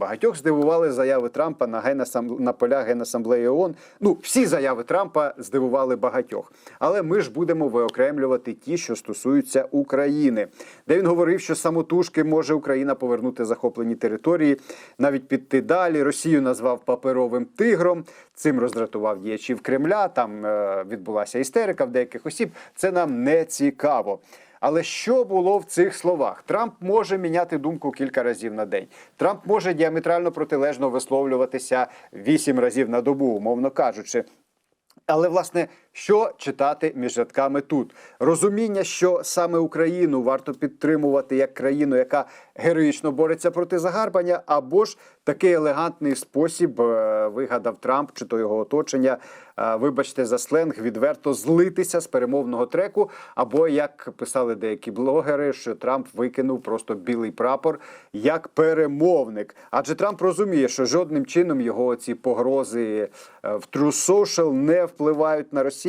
Багатьох здивували заяви Трампа на генасам... на полях Генасамблеї ООН. Ну, всі заяви Трампа здивували багатьох. Але ми ж будемо виокремлювати ті, що стосуються України, де він говорив, що самотужки може Україна повернути захоплені території, навіть піти далі. Росію назвав паперовим тигром. Цим роздратував діячів Кремля. Там е, відбулася істерика в деяких осіб. Це нам не цікаво. Але що було в цих словах? Трамп може міняти думку кілька разів на день. Трамп може діаметрально протилежно висловлюватися вісім разів на добу, умовно кажучи. Але власне, що читати між рядками тут? Розуміння, що саме Україну варто підтримувати як країну, яка героїчно бореться проти загарбання, або ж такий елегантний спосіб е, вигадав Трамп чи то його оточення. е, Вибачте за сленг, відверто злитися з перемовного треку. Або як писали деякі блогери, що Трамп викинув просто білий прапор як перемовник. Адже Трамп розуміє, що жодним чином його ці погрози е, в True Social не впливають на Росію.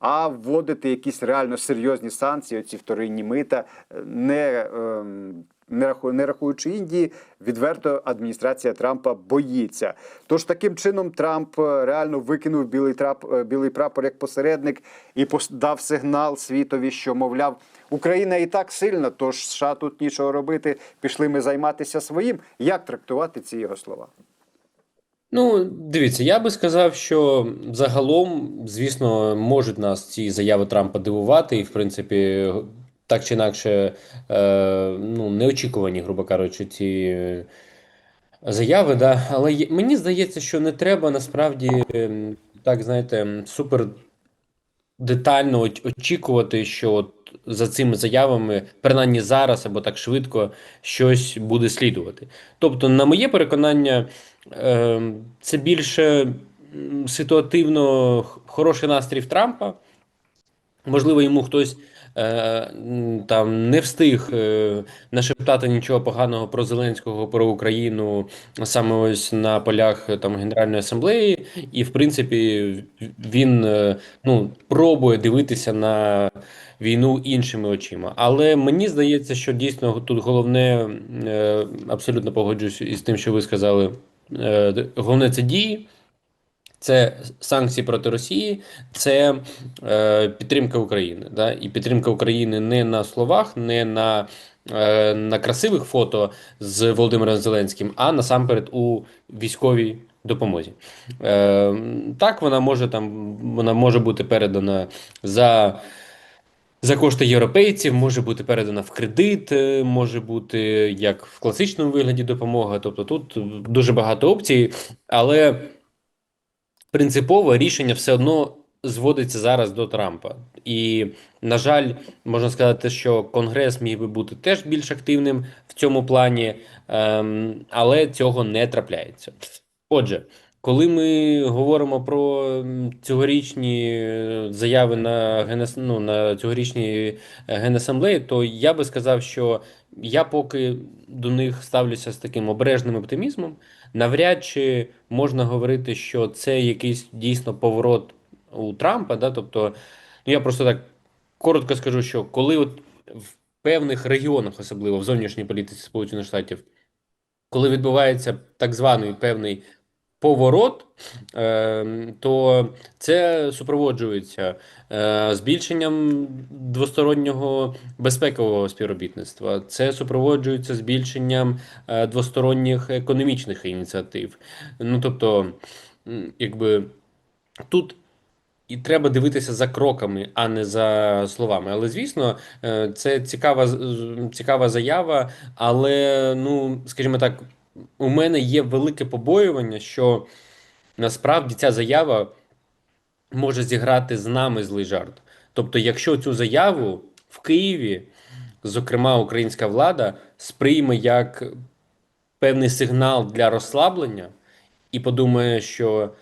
А вводити якісь реально серйозні санкції, оці вторинні мита, е, не, ем, не, раху, не рахуючи Індії, відверто адміністрація Трампа боїться. Тож таким чином Трамп е, реально викинув білий трап, е, білий прапор як посередник і дав сигнал світові, що мовляв, Україна і так сильна, тож США тут нічого робити. Пішли ми займатися своїм. Як трактувати ці його слова? Ну, дивіться, я би сказав, що загалом, звісно, можуть нас ці заяви Трампа дивувати, і, в принципі, так чи інакше, е, ну, неочікувані, грубо кажучи, ці заяви, да. Але є- мені здається, що не треба насправді, ем, так, знаєте, супер детально очікувати, що за цими заявами, принаймні зараз або так швидко, щось буде слідувати. Тобто, на моє переконання, е, це більше ситуативно хороший настрій Трампа. Можливо, йому хтось е, там не встиг е, нашептати нічого поганого про Зеленського, про Україну саме ось на полях е, там Генеральної асамблеї, і в принципі він ну пробує дивитися на війну іншими очима. Але мені здається, що дійсно тут головне е, абсолютно погоджуюсь із тим, що ви сказали. е, Головне це дії. Це санкції проти Росії, це е, підтримка України. Да? І підтримка України не на словах, не на, е, на красивих фото з Володимиром Зеленським, а насамперед у військовій допомозі. Е, так, вона може там вона може бути передана за. За кошти європейців може бути передана в кредит, е, може бути як в класичному вигляді допомога. Тобто тут дуже багато опцій, але принципово рішення все одно зводиться зараз до Трампа. І, на жаль, можна сказати, що Конгрес міг би бути теж більш активним в цьому плані, ем, але цього не трапляється. Отже, коли ми говоримо про цьогорічні е, заяви на генес... ну, на цьогорічній е, генасамблеї, то я би сказав, що я поки до них ставлюся з таким обережним оптимізмом. Навряд чи можна говорити, що це якийсь дійсно поворот у Трампа. Да? Тобто, ну я просто так коротко скажу, що коли от в певних регіонах, особливо в зовнішній політиці Сполучених Штатів, коли відбувається так званий певний поворот, е, то це супроводжується е, збільшенням двостороннього безпекового співробітництва, це супроводжується збільшенням е, двосторонніх економічних ініціатив. Ну тобто, якби тут. І треба дивитися за кроками, а не за словами. Але звісно, е, це цікава цікава заява. Але, ну, скажімо так, у мене є велике побоювання, що насправді ця заява може зіграти з нами злий жарт. Тобто, якщо цю заяву в Києві, зокрема, українська влада сприйме як певний сигнал для розслаблення і подумає, що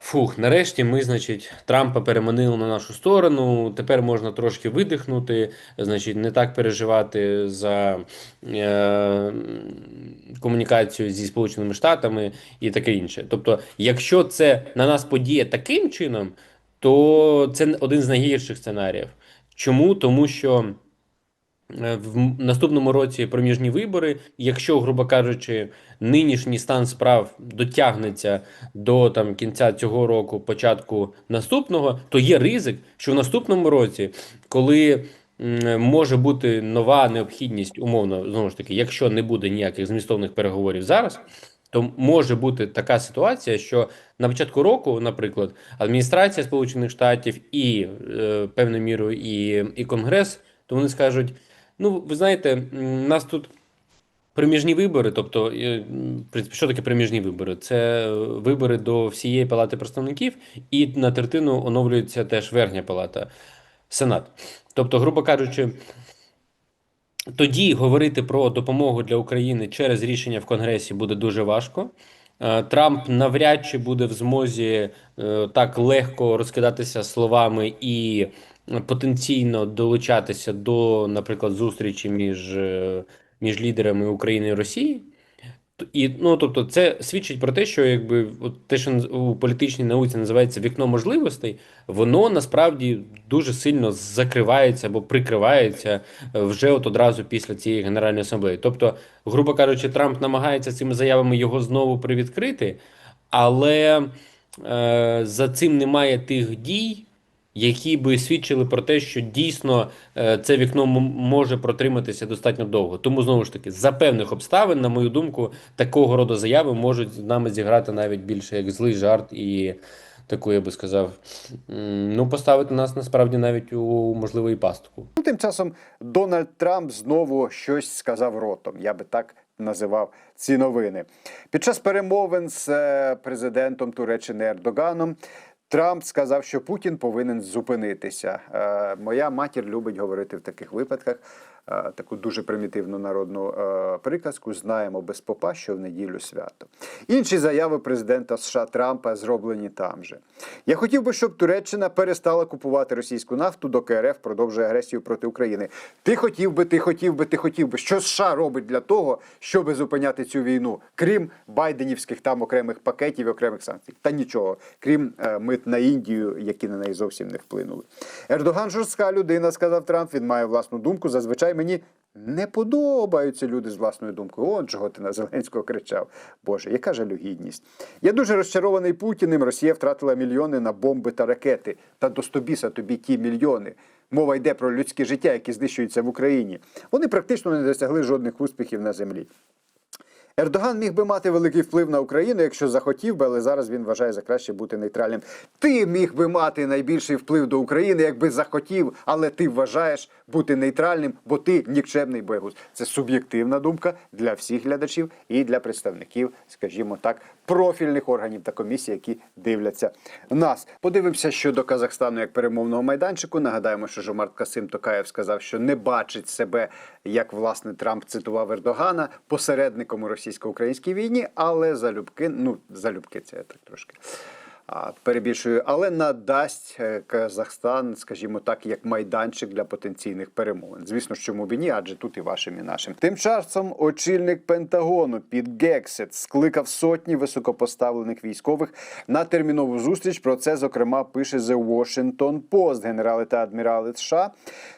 фух, нарешті ми, значить, Трампа переманили на нашу сторону. Тепер можна трошки видихнути, значить, не так переживати за е, комунікацію зі Сполученими Штатами і таке інше. Тобто, якщо це на нас подіє таким чином, то це один з найгірших сценаріїв. Чому? Тому що в наступному році проміжні вибори. Якщо, грубо кажучи, нинішній стан справ дотягнеться до там кінця цього року, початку наступного, то є ризик, що в наступному році, коли може бути нова необхідність, умовно, знову ж таки, якщо не буде ніяких змістовних переговорів зараз, то може бути така ситуація, що на початку року, наприклад, адміністрація Сполучених Штатів і е, певною мірою і, і Конгрес, то вони скажуть: ну, ви знаєте, м, нас тут. Проміжні вибори, тобто, е, в що таке проміжні вибори? Це е, вибори до всієї палати представників, і на третину оновлюється теж верхня палата, Сенат. Тобто, грубо кажучи, тоді говорити про допомогу для України через рішення в Конгресі буде дуже важко. Е, Трамп навряд чи буде в змозі так легко розкидатися словами і потенційно долучатися до, наприклад, зустрічі між, е, між лідерами України і Росії. І, ну, тобто, це свідчить про те, що якби от те, що у політичній науці називається вікно можливостей, воно насправді дуже сильно закривається або прикривається е, вже от одразу після цієї Генеральної асамблеї. Тобто, грубо кажучи, Трамп намагається цими заявами його знову привідкрити, але е, за цим немає тих дій, які би свідчили про те, що дійсно е, це вікно може протриматися достатньо довго. Тому знову ж таки, за певних обставин, на мою думку, такого роду заяви можуть з нами зіграти навіть більше як злий жарт і таку, я би сказав, ну поставити нас насправді навіть у можливий пастку. Ну, тим часом Дональд Трамп знову щось сказав ротом. Я би так називав ці новини. Під час перемовин з е, президентом Туреччини Ердоганом. Трамп сказав, що Путін повинен зупинитися. Е, моя матір любить говорити в таких випадках таку дуже примітивну народну е, приказку: знаємо без попа, що в неділю свято. Інші заяви президента США Трампа зроблені там же. Я хотів би, щоб Туреччина перестала купувати російську нафту, доки РФ продовжує агресію проти України. Ти хотів би, ти хотів би, ти хотів би. Що США робить для того, щоб зупиняти цю війну, крім байденівських там окремих пакетів, і окремих санкцій? Та нічого, крім е, мит на Індію, які на неї зовсім не вплинули. Ердоган жорстка людина, сказав Трамп. Він має власну думку. Зазвичай мені не подобаються люди з власною думкою. От чого ти на Зеленського кричав. Боже, яка жалюгідність. Я дуже розчарований Путіним. Росія втратила мільйони на бомби та ракети. Та достобіса тобі ті мільйони. Мова йде про людське життя, яке знищується в Україні. Вони практично не досягли жодних успіхів на землі. Ердоган міг би мати великий вплив на Україну, якщо захотів би, але зараз він вважає за краще бути нейтральним. Ти міг би мати найбільший вплив до України, якби захотів, але ти вважаєш бути нейтральним, бо ти нікчемний боягуз. Це суб'єктивна думка для всіх глядачів і для представників, скажімо так, профільних органів та комісій, які дивляться нас. Подивимося щодо Казахстану як перемовного майданчику. Нагадаємо, що Жомарт Касим Токаєв сказав, що не бачить себе, як власне Трамп цитував Ердогана, посередником у російсько-українській війні, але залюбки, ну залюбки, це я так трошки. Перебільшую, але надасть е, Казахстан, скажімо так, як майданчик для потенційних перемовин. Звісно, чому б і ні, адже тут і вашим, і нашим. Тим часом очільник Пентагону під Гексет скликав сотні високопоставлених військових на термінову зустріч. Про це зокрема пише The Washington Post. Генерали та адмірали США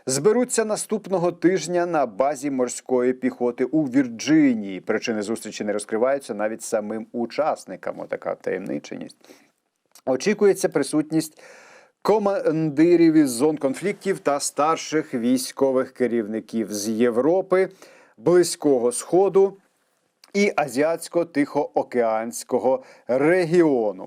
зберуться наступного тижня на базі морської піхоти у Вірджинії. Причини зустрічі не розкриваються навіть самим учасникам. Отака таємниченість. Очікується присутність командирів із зон конфліктів та старших військових керівників з Європи, Близького Сходу і Азіатсько-Тихоокеанського регіону.